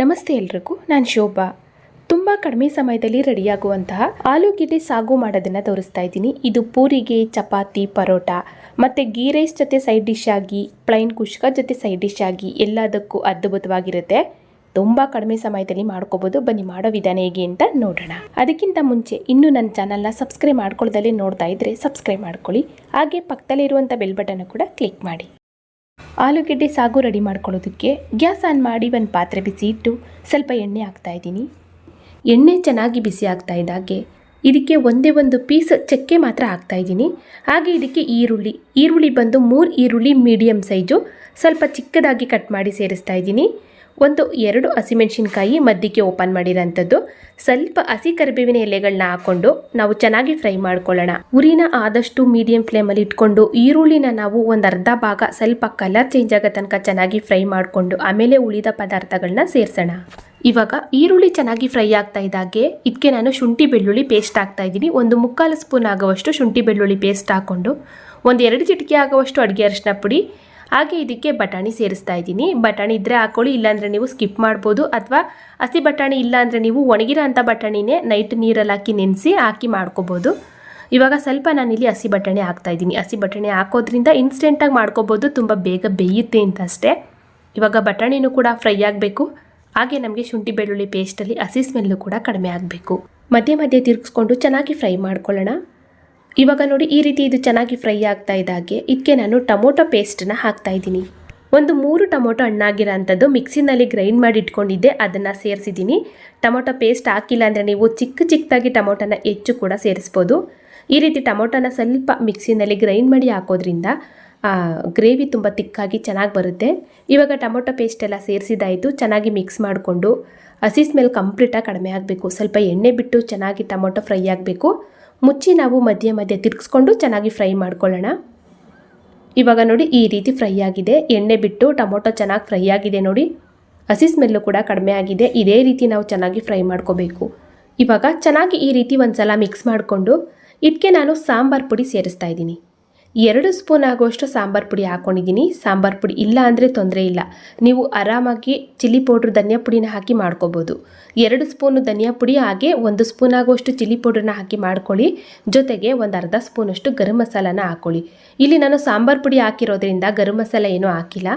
ನಮಸ್ತೆ ಎಲ್ರಿಗೂ, ನಾನು ಶೋಭಾ. ತುಂಬ ಕಡಿಮೆ ಸಮಯದಲ್ಲಿ ರೆಡಿಯಾಗುವಂತಹ ಆಲೂಗೆಡ್ಡೆ ಸಾಗು ಮಾಡೋದನ್ನು ತೋರಿಸ್ತಾ ಇದ್ದೀನಿ. ಇದು ಪೂರಿಗೆ, ಚಪಾತಿ, ಪರೋಟ, ಮತ್ತು ಗೀ ರೈಸ್ ಜೊತೆ ಸೈಡ್ ಡಿಶ್ ಆಗಿ ಪ್ಲೈನ್ ಕುಷ್ಕ ಜೊತೆ ಸೈಡ್ ಡಿಶ್ ಆಗಿ ಎಲ್ಲದಕ್ಕೂ ಅದ್ಭುತವಾಗಿರುತ್ತೆ. ತುಂಬ ಕಡಿಮೆ ಸಮಯದಲ್ಲಿ ಮಾಡ್ಕೋಬೋದು. ಬನ್ನಿ, ಮಾಡೋ ವಿಧಾನ ಹೇಗೆ ಅಂತ ನೋಡೋಣ. ಅದಕ್ಕಿಂತ ಮುಂಚೆ ಇನ್ನೂ ನನ್ನ ಚಾನಲ್ನ ಸಬ್ಸ್ಕ್ರೈಬ್ ಮಾಡ್ಕೊಳ್ಳ್ದಲ್ಲೇ ನೋಡ್ತಾ ಇದ್ದರೆ ಸಬ್ಸ್ಕ್ರೈಬ್ ಮಾಡ್ಕೊಳ್ಳಿ. ಹಾಗೆ ಪಕ್ಕದಲ್ಲಿರುವಂಥ ಬೆಲ್ ಬಟನ್ ಕೂಡ ಕ್ಲಿಕ್ ಮಾಡಿ. ಆಲೂಗೆಡ್ಡೆ ಸಾಗು ರೆಡಿ ಮಾಡ್ಕೊಳ್ಳೋದಕ್ಕೆ ಗ್ಯಾಸ್ ಆನ್ ಮಾಡಿ ಒಂದು ಪಾತ್ರೆ ಬಿಸಿ ಇಟ್ಟು ಸ್ವಲ್ಪ ಎಣ್ಣೆ ಹಾಕ್ತಾ ಇದ್ದೀನಿ. ಎಣ್ಣೆ ಚೆನ್ನಾಗಿ ಬಿಸಿ ಆಗ್ತಾ ಇದ್ದಾಗೆ ಇದಕ್ಕೆ ಒಂದೇ ಒಂದು ಪೀಸ್ ಚಕ್ಕೆ ಮಾತ್ರ ಹಾಕ್ತಾ ಇದ್ದೀನಿ. ಹಾಗೆ ಇದಕ್ಕೆ ಈರುಳ್ಳಿ ಈರುಳ್ಳಿ ಬಂದು ಮೂರು ಈರುಳ್ಳಿ ಮೀಡಿಯಮ್ ಸೈಜು ಸ್ವಲ್ಪ ಚಿಕ್ಕದಾಗಿ ಕಟ್ ಮಾಡಿ ಸೇರಿಸ್ತಾ ಇದ್ದೀನಿ. ಒಂದು, ಎರಡು ಹಸಿಮೆಣಸಿನ್ಕಾಯಿ ಮದ್ದಿಗೆ ಓಪನ್ ಮಾಡಿರೋಂಥದ್ದು. ಸ್ವಲ್ಪ ಹಸಿ ಕರಿಬೇವಿನ ಎಲೆಗಳನ್ನ ಹಾಕ್ಕೊಂಡು ನಾವು ಚೆನ್ನಾಗಿ ಫ್ರೈ ಮಾಡ್ಕೊಳ್ಳೋಣ. ಉರಿನ ಆದಷ್ಟು ಮೀಡಿಯಂ ಫ್ಲೇಮಲ್ಲಿ ಇಟ್ಕೊಂಡು ಈರುಳ್ಳಿನ ನಾವು ಒಂದು ಅರ್ಧ ಭಾಗ ಸ್ವಲ್ಪ ಕಲರ್ ಚೇಂಜ್ ಆಗೋ ತನಕ ಚೆನ್ನಾಗಿ ಫ್ರೈ ಮಾಡಿಕೊಂಡು ಆಮೇಲೆ ಉಳಿದ ಪದಾರ್ಥಗಳನ್ನ ಸೇರಿಸೋಣ. ಇವಾಗ ಈರುಳ್ಳಿ ಚೆನ್ನಾಗಿ ಫ್ರೈ ಆಗ್ತಾ ಇದ್ದಾಗೆ ಇದಕ್ಕೆ ನಾನು ಶುಂಠಿ ಬೆಳ್ಳುಳ್ಳಿ ಪೇಸ್ಟ್ ಹಾಕ್ತಾ ಇದ್ದೀನಿ. ಒಂದು ಮುಕ್ಕಾಲು ಸ್ಪೂನ್ ಆಗುವಷ್ಟು ಶುಂಠಿ ಬೆಳ್ಳುಳ್ಳಿ ಪೇಸ್ಟ್ ಹಾಕ್ಕೊಂಡು, ಒಂದು ಎರಡು ಚಿಟಿಕೆ ಆಗುವಷ್ಟು ಅಡುಗೆ ಅರಿಶಿನ ಪುಡಿ ಹಾಗೆ ಇದಕ್ಕೆ ಬಟಾಣಿ ಸೇರಿಸ್ತಾ ಇದ್ದೀನಿ. ಬಟಾಣಿ ಇದ್ದರೆ ಹಾಕೊಳ್ಳಿ, ಇಲ್ಲಾಂದರೆ ನೀವು ಸ್ಕಿಪ್ ಮಾಡ್ಬೋದು. ಅಥವಾ ಹಸಿ ಬಟಾಣಿ ಇಲ್ಲಾಂದರೆ ನೀವು ಒಣಗಿರೋ ಅಂಥ ಬಟಾಣಿನೇ ನೈಟ್ ನೀರಲ್ಲಿ ಹಾಕಿ ನೆನೆಸಿ ಹಾಕಿ ಮಾಡ್ಕೋಬೋದು. ಇವಾಗ ಸ್ವಲ್ಪ ನಾನಿಲ್ಲಿ ಹಸಿ ಬಟಾಣಿ ಹಾಕ್ತಾ ಇದ್ದೀನಿ. ಹಸಿ ಬಟಾಣಿ ಹಾಕೋದ್ರಿಂದ ಇನ್ಸ್ಟೆಂಟಾಗಿ ಮಾಡ್ಕೋಬೋದು. ತುಂಬ ಬೇಗ ಬೇಯುತ್ತೆ ಅಂತ ಅಷ್ಟೇ. ಇವಾಗ ಬಟಾಣಿನೂ ಕೂಡ ಫ್ರೈ ಆಗಬೇಕು. ಹಾಗೆ ನಮಗೆ ಶುಂಠಿ ಬೆಳ್ಳುಳ್ಳಿ ಪೇಸ್ಟಲ್ಲಿ ಹಸಿ ಸ್ಮೆಲ್ಲು ಕೂಡ ಕಡಿಮೆ ಆಗಬೇಕು. ಮಧ್ಯೆ ಮಧ್ಯೆ ತಿರುಗಿಸ್ಕೊಂಡು ಚೆನ್ನಾಗಿ ಫ್ರೈ ಮಾಡ್ಕೊಳ್ಳೋಣ. ಇವಾಗ ನೋಡಿ ಈ ರೀತಿ ಇದು ಚೆನ್ನಾಗಿ ಫ್ರೈ ಆಗ್ತಾ ಇದ್ದಾಗೆ ಇದಕ್ಕೆ ನಾನು ಟೊಮೊಟೊ ಪೇಸ್ಟನ್ನ ಹಾಕ್ತಾ ಇದ್ದೀನಿ. ಒಂದು ಮೂರು ಟೊಮೊಟೊ ಹಣ್ಣಾಗಿರೋ ಅಂಥದ್ದು ಮಿಕ್ಸಿನಲ್ಲಿ ಗ್ರೈಂಡ್ ಮಾಡಿ ಇಟ್ಕೊಂಡಿದ್ದೆ, ಅದನ್ನು ಸೇರಿಸಿದ್ದೀನಿ. ಟೊಮೊಟೊ ಪೇಸ್ಟ್ ಹಾಕಿಲ್ಲ ಅಂದರೆ ನೀವು ಚಿಕ್ಕ ಚಿಕ್ಕದಾಗಿ ಟೊಮೊಟೊನ ಹೆಚ್ಚು ಕೂಡ ಸೇರಿಸ್ಬೋದು. ಈ ರೀತಿ ಟೊಮೊಟೊನ ಸ್ವಲ್ಪ ಮಿಕ್ಸಿನಲ್ಲಿ ಗ್ರೈಂಡ್ ಮಾಡಿ ಹಾಕೋದ್ರಿಂದ ಗ್ರೇವಿ ತುಂಬ ತಿಕ್ಕಾಗಿ ಚೆನ್ನಾಗಿ ಬರುತ್ತೆ. ಇವಾಗ ಟೊಮೊಟೊ ಪೇಸ್ಟ್ ಎಲ್ಲ ಸೇರಿಸಿದಾಯಿತು, ಚೆನ್ನಾಗಿ ಮಿಕ್ಸ್ ಮಾಡಿಕೊಂಡು ಹಸಿ ಸ್ಮೆಲ್ ಕಂಪ್ಲೀಟಾಗಿ ಕಡಿಮೆ ಆಗಬೇಕು. ಸ್ವಲ್ಪ ಎಣ್ಣೆ ಬಿಟ್ಟು ಚೆನ್ನಾಗಿ ಟೊಮೊಟೊ ಫ್ರೈ ಆಗಬೇಕು. ಮುಚ್ಚಿ ನಾವು ಮಧ್ಯೆ ಮಧ್ಯೆ ತಿರ್ಗಿಸ್ಕೊಂಡು ಚೆನ್ನಾಗಿ ಫ್ರೈ ಮಾಡ್ಕೊಳ್ಳೋಣ. ಇವಾಗ ನೋಡಿ ಈ ರೀತಿ ಫ್ರೈ ಆಗಿದೆ. ಎಣ್ಣೆ ಬಿಟ್ಟು ಟೊಮೊಟೊ ಚೆನ್ನಾಗಿ ಫ್ರೈ ಆಗಿದೆ ನೋಡಿ. ಹಸಿ ಸ್ಮೆಲ್ಲು ಕೂಡ ಕಡಿಮೆ ಆಗಿದೆ. ಇದೇ ರೀತಿ ನಾವು ಚೆನ್ನಾಗಿ ಫ್ರೈ ಮಾಡ್ಕೋಬೇಕು. ಇವಾಗ ಚೆನ್ನಾಗಿ ಈ ರೀತಿ ಒಂದು ಸಲ ಮಿಕ್ಸ್ ಮಾಡಿಕೊಂಡು ಇದಕ್ಕೆ ನಾನು ಸಾಂಬಾರು ಪುಡಿ ಸೇರಿಸ್ತಾ ಇದ್ದೀನಿ. ಎರಡು ಸ್ಪೂನ್ ಆಗುವಷ್ಟು ಸಾಂಬಾರು ಪುಡಿ ಹಾಕ್ಕೊಂಡಿದ್ದೀನಿ ಸಾಂಬಾರು ಪುಡಿ ಇಲ್ಲ ಅಂದರೆ ತೊಂದರೆ ಇಲ್ಲ. ನೀವು ಆರಾಮಾಗಿ ಚಿಲ್ಲಿ ಪೌಡ್ರ್, ಧನಿಯಾ ಪುಡಿನ ಹಾಕಿ ಮಾಡ್ಕೋಬೋದು. ಎರಡು ಸ್ಪೂನು ಧನಿಯಾ ಪುಡಿ, ಹಾಗೆ ಒಂದು ಸ್ಪೂನ್ ಆಗುವಷ್ಟು ಚಿಲ್ಲಿ ಪೌಡ್ರನ್ನ ಹಾಕಿ ಮಾಡ್ಕೊಳ್ಳಿ. ಜೊತೆಗೆ ಒಂದು ಅರ್ಧ ಸ್ಪೂನಷ್ಟು ಗರಂ ಮಸಾಲಾನ ಹಾಕ್ಕೊಳ್ಳಿ ಇಲ್ಲಿ ನಾನು ಸಾಂಬಾರು ಪುಡಿ ಹಾಕಿರೋದ್ರಿಂದ ಗರಂ ಮಸಾಲ ಏನೂ ಹಾಕಿಲ್ಲ.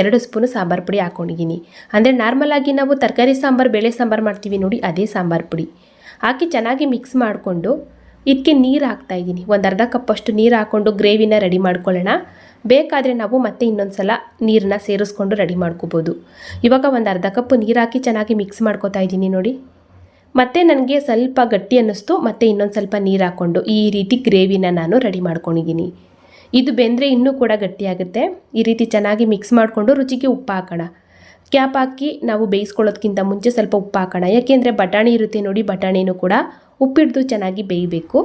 ಎರಡು ಸ್ಪೂನು ಸಾಂಬಾರು ಪುಡಿ ಹಾಕ್ಕೊಂಡಿದ್ದೀನಿ ಅಂದರೆ ನಾರ್ಮಲಾಗಿ ನಾವು ತರಕಾರಿ ಸಾಂಬಾರು, ಬೇಳೆ ಸಾಂಬಾರು ಮಾಡ್ತೀವಿ ನೋಡಿ, ಅದೇ ಸಾಂಬಾರು ಪುಡಿ. ಹಾಕಿ ಚೆನ್ನಾಗಿ ಮಿಕ್ಸ್ ಮಾಡಿಕೊಂಡು ಇದಕ್ಕೆ ನೀರು ಹಾಕ್ತಾ ಇದ್ದೀನಿ ಒಂದು ಅರ್ಧ ಕಪ್ಪಷ್ಟು ನೀರು ಹಾಕ್ಕೊಂಡು ಗ್ರೇವಿನ ರೆಡಿ ಮಾಡ್ಕೊಳ್ಳೋಣ. ಬೇಕಾದರೆ ನಾವು ಮತ್ತೆ ಇನ್ನೊಂದು ಸಲ ನೀರನ್ನ ಸೇರಿಸ್ಕೊಂಡು ರೆಡಿ ಮಾಡ್ಕೋಬೋದು. ಇವಾಗ ಒಂದು ಅರ್ಧ ಕಪ್ ನೀರು ಹಾಕಿ ಚೆನ್ನಾಗಿ ಮಿಕ್ಸ್ ಮಾಡ್ಕೋತಾ ಇದ್ದೀನಿ ನೋಡಿ. ಮತ್ತೆ ನನಗೆ ಸ್ವಲ್ಪ ಗಟ್ಟಿ ಅನ್ನಿಸ್ತು, ಮತ್ತೆ ಇನ್ನೊಂದು ಸ್ವಲ್ಪ ನೀರು ಹಾಕ್ಕೊಂಡು ಈ ರೀತಿ ಗ್ರೇವಿನ ನಾನು ರೆಡಿ ಮಾಡ್ಕೊಂಡಿದ್ದೀನಿ ಇದು ಬೆಂದರೆ ಇನ್ನೂ ಕೂಡ ಗಟ್ಟಿಯಾಗುತ್ತೆ ಈ ರೀತಿ ಚೆನ್ನಾಗಿ ಮಿಕ್ಸ್ ಮಾಡಿಕೊಂಡು ರುಚಿಗೆ ಉಪ್ಪು ಹಾಕೋಣ. ಕ್ಯಾಪ್ ಹಾಕಿ ನಾವು ಬೇಯಿಸ್ಕೊಳ್ಳೋದಕ್ಕಿಂತ ಮುಂಚೆ ಸ್ವಲ್ಪ ಉಪ್ಪು ಹಾಕೋಣ. ಯಾಕೆಂದರೆ ಬಟಾಣಿ ಇರುತ್ತೆ ನೋಡಿ, ಬಟಾಣಿನೂ ಕೂಡ ಉಪ್ಪಿಡ್ದು ಚೆನ್ನಾಗಿ ಬೇಯಬೇಕು.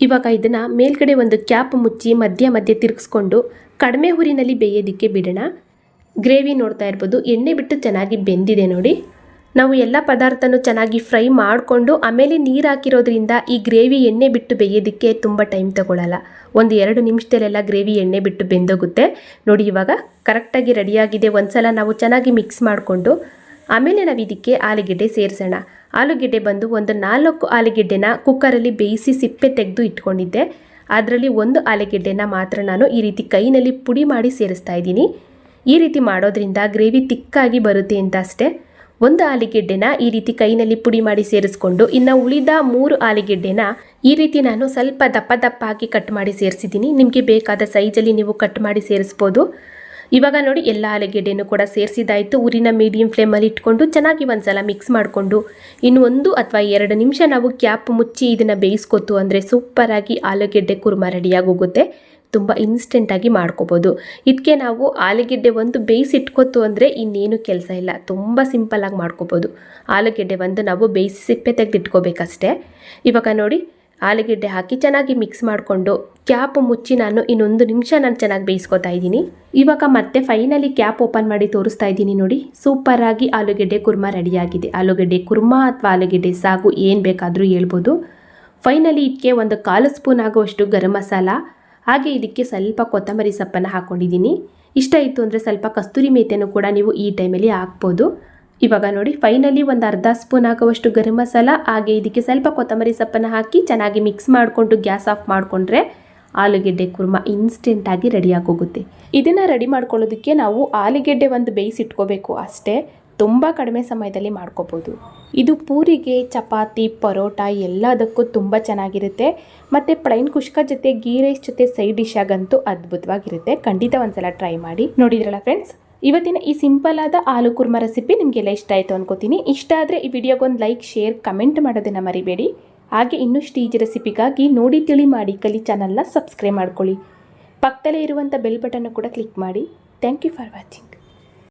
ಇವಾಗ ಇದನ್ನು ಮೇಲ್ಗಡೆ ಒಂದು ಕ್ಯಾಪ್ ಮುಚ್ಚಿ ಮಧ್ಯ ಮಧ್ಯೆ ತಿರುಗಿಸ್ಕೊಂಡು ಕಡಿಮೆ ಹುರಿನಲ್ಲಿ ಬೇಯೋದಕ್ಕೆ ಬಿಡೋಣ. ಗ್ರೇವಿ ನೋಡ್ತಾ ಇರ್ಬೋದು. ಎಣ್ಣೆ ಬಿಟ್ಟು ಚೆನ್ನಾಗಿ ಬೆಂದಿದೆ ನೋಡಿ. ನಾವು ಎಲ್ಲ ಪದಾರ್ಥನೂ ಚೆನ್ನಾಗಿ ಫ್ರೈ ಮಾಡಿಕೊಂಡು ಆಮೇಲೆ ನೀರು ಹಾಕಿರೋದ್ರಿಂದ ಈ ಗ್ರೇವಿ ಎಣ್ಣೆ ಬಿಟ್ಟು ಬೇಯೋದಕ್ಕೆ ತುಂಬ ಟೈಮ್ ತಗೊಳ್ಳಲ್ಲ ಒಂದು ಎರಡು ನಿಮಿಷದಲ್ಲೆಲ್ಲ ಗ್ರೇವಿ ಎಣ್ಣೆ ಬಿಟ್ಟು ಬೆಂದೋಗುತ್ತೆ. ನೋಡಿ ಇವಾಗ ಕರೆಕ್ಟಾಗಿ ರೆಡಿಯಾಗಿದೆ. ಒಂದ್ಸಲ ನಾವು ಚೆನ್ನಾಗಿ ಮಿಕ್ಸ್ ಮಾಡಿಕೊಂಡು ಆಮೇಲೆ ನಾವು ಇದಕ್ಕೆ ಆಲೂಗೆಡ್ಡೆ ಸೇರಿಸೋಣ. ಆಲೂಗೆಡ್ಡೆ ಬಂದು ಒಂದು ನಾಲ್ಕು ಆಲೂಗೆಡ್ಡೆನ ಕುಕ್ಕರಲ್ಲಿ ಬೇಯಿಸಿ ಸಿಪ್ಪೆ ತೆಗೆದು ಇಟ್ಕೊಂಡಿದ್ದೆ. ಅದರಲ್ಲಿ ಒಂದು ಆಲೂಗೆಡ್ಡೆನ ಮಾತ್ರ ನಾನು ಈ ರೀತಿ ಕೈನಲ್ಲಿ ಪುಡಿ ಮಾಡಿ ಸೇರಿಸ್ತಾ ಇದ್ದೀನಿ. ಈ ರೀತಿ ಮಾಡೋದ್ರಿಂದ ಗ್ರೇವಿ ತಿಕ್ಕಾಗಿ ಬರುತ್ತೆ ಅಂತ ಅಷ್ಟೇ. ಒಂದು ಆಲಿಗೆಡ್ಡೆನ ಈ ರೀತಿ ಕೈನಲ್ಲಿ ಪುಡಿ ಮಾಡಿ ಸೇರಿಸ್ಕೊಂಡು, ಇನ್ನು ಉಳಿದ ಮೂರು ಆಲಿಗೆಡ್ಡೆನ ಈ ರೀತಿ ನಾನು ಸ್ವಲ್ಪ ದಪ್ಪ ದಪ್ಪ ಹಾಕಿ ಕಟ್ ಮಾಡಿ ಸೇರಿಸಿದ್ದೀನಿ. ನಿಮಗೆ ಬೇಕಾದ ಸೈಜಲ್ಲಿ ನೀವು ಕಟ್ ಮಾಡಿ ಸೇರಿಸ್ಬೋದು. ಇವಾಗ ನೋಡಿ, ಎಲ್ಲ ಆಲೂಗೆಡ್ಡೆನೂ ಕೂಡ ಸೇರಿಸಿದಾಯಿತು. ಊರಿನ ಮೀಡಿಯಂ ಫ್ಲೇಮಲ್ಲಿ ಇಟ್ಕೊಂಡು ಚೆನ್ನಾಗಿ ಒಂದ್ಸಲ ಮಿಕ್ಸ್ ಮಾಡಿಕೊಂಡು, ಇನ್ನು ಒಂದು ಅಥವಾ ಎರಡು ನಿಮಿಷ ನಾವು ಕ್ಯಾಪ್ ಮುಚ್ಚಿ ಇದನ್ನು ಬೇಯಿಸ್ಕೊತು ಅಂದರೆ ಸೂಪರಾಗಿ ಆಲೂಗೆಡ್ಡೆ ಕುರ್ಮ ರೆಡಿಯಾಗೋಗುತ್ತೆ ತುಂಬ ಇನ್ಸ್ಟೆಂಟಾಗಿ ಮಾಡ್ಕೋಬೋದು. ಇದಕ್ಕೆ ನಾವು ಆಲೂಗೆಡ್ಡೆ ಒಂದು ಬೇಯಿಸಿಟ್ಕೊತು ಅಂದರೆ ಇನ್ನೇನು ಕೆಲಸ ಇಲ್ಲ. ತುಂಬ ಸಿಂಪಲ್ಲಾಗಿ ಮಾಡ್ಕೋಬೋದು. ಆಲೂಗೆಡ್ಡೆ ಒಂದು ನಾವು ಬೇಯಿಸಿ ಸಿಪ್ಪೆ ತೆಗೆದಿಟ್ಕೋಬೇಕಷ್ಟೇ ಇವಾಗ ನೋಡಿ, ಆಲೂಗೆಡ್ಡೆ ಹಾಕಿ ಚೆನ್ನಾಗಿ ಮಿಕ್ಸ್ ಮಾಡಿಕೊಂಡು ಕ್ಯಾಪ್ ಮುಚ್ಚಿ ನಾನು ಇನ್ನೊಂದು ನಿಮಿಷ ನಾನು ಚೆನ್ನಾಗಿ ಬೇಯಿಸ್ಕೊತಾ ಇದ್ದೀನಿ. ಇವಾಗ ಮತ್ತೆ ಫೈನಲಿ ಕ್ಯಾಪ್ ಓಪನ್ ಮಾಡಿ ತೋರಿಸ್ತಾ ಇದ್ದೀನಿ ನೋಡಿ. ಸೂಪರಾಗಿ ಆಲೂಗೆಡ್ಡೆ ಕುರ್ಮ ರೆಡಿಯಾಗಿದೆ ಆಲೂಗೆಡ್ಡೆ ಕುರ್ಮ ಅಥವಾ ಆಲೂಗೆಡ್ಡೆ ಸಾಗು ಏನು ಬೇಕಾದರೂ ಹೇಳ್ಬೋದು. ಫೈನಲಿ ಇದಕ್ಕೆ ಒಂದು ಕಾಲು ಸ್ಪೂನ್ ಆಗುವಷ್ಟು ಗರಂ ಮಸಾಲ ಹಾಗೆ ಇದಕ್ಕೆ ಸ್ವಲ್ಪ ಕೊತ್ತಂಬರಿ ಸೊಪ್ಪನ್ನು ಹಾಕ್ಕೊಂಡಿದ್ದೀನಿ ಇಷ್ಟ ಇತ್ತು ಅಂದರೆ ಸ್ವಲ್ಪ ಕಸ್ತೂರಿ ಮೇತೆಯನ್ನು ಕೂಡ ನೀವು ಈ ಟೈಮಲ್ಲಿ ಹಾಕ್ಬೋದು. ಇವಾಗ ನೋಡಿ ಫೈನಲಿ ಒಂದು ಅರ್ಧ ಸ್ಪೂನ್ ಆಗುವಷ್ಟು ಗರಂ ಮಸಾಲ, ಹಾಗೆ ಇದಕ್ಕೆ ಸ್ವಲ್ಪ ಕೊತ್ತಂಬರಿ ಸೊಪ್ಪನ್ನು ಹಾಕಿ ಚೆನ್ನಾಗಿ ಮಿಕ್ಸ್ ಮಾಡಿಕೊಂಡು ಗ್ಯಾಸ್ ಆಫ್ ಮಾಡಿಕೊಂಡ್ರೆ ಆಲೂಗೆಡ್ಡೆ ಕುರ್ಮ ಇನ್ಸ್ಟೆಂಟಾಗಿ ರೆಡಿಯಾಗಿ ಹೋಗುತ್ತೆ ಇದನ್ನು ರೆಡಿ ಮಾಡ್ಕೊಳ್ಳೋದಕ್ಕೆ ನಾವು ಆಲೂಗೆಡ್ಡೆ ಒಂದು ಬೇಯಿಸಿಟ್ಕೋಬೇಕು ಅಷ್ಟೇ. ತುಂಬ ಕಡಿಮೆ ಸಮಯದಲ್ಲಿ ಮಾಡ್ಕೋಬೋದು. ಇದು ಪೂರಿಗೆ, ಚಪಾತಿ, ಪರೋಟ ಎಲ್ಲದಕ್ಕೂ ತುಂಬ ಚೆನ್ನಾಗಿರುತ್ತೆ. ಮತ್ತು ಪ್ಲೈನ್ ಕುಷ್ಕ ಜೊತೆ ಗೀ ರೈಸ್ ಜೊತೆ ಸೈಡ್ ಡಿಶ್ ಆಗಂತೂ ಅದ್ಭುತವಾಗಿರುತ್ತೆ. ಖಂಡಿತ ಒಂದ್ಸಲ ಟ್ರೈ ಮಾಡಿ ನೋಡಿದ್ರಲ್ಲ ಫ್ರೆಂಡ್ಸ್ ಇವತ್ತಿನ ಈ ಸಿಂಪಲ್ ಆದ ಆಲೂ ಕುರ್ಮ ರೆಸಿಪಿ ನಿಮಗೆಲ್ಲ ಇಷ್ಟ ಆಯಿತು ಅನ್ಕೋತೀನಿ. ಇಷ್ಟ ಆದರೆ ಈ ವಿಡಿಯೋಗೊಂದು ಲೈಕ್ ಶೇರ್ ಕಮೆಂಟ್ ಮಾಡೋದನ್ನು ಮರಿಬೇಡಿ. ಹಾಗೆ ಇನ್ನಷ್ಟು ಸ್ಟೀಜ್ ರೆಸಿಪಿಗಾಗಿ ನೋಡಿ ತಿಳಿ ಮಾಡಿ ಕಲಿ ಚಾನಲ್ನ ಸಬ್ಸ್ಕ್ರೈಬ್ ಮಾಡ್ಕೊಳ್ಳಿ. ಪಕ್ಕದಲ್ಲೇ ಇರುವಂಥ ಬೆಲ್ ಬಟನ್ನು ಕೂಡ ಕ್ಲಿಕ್ ಮಾಡಿ. Thank you for watching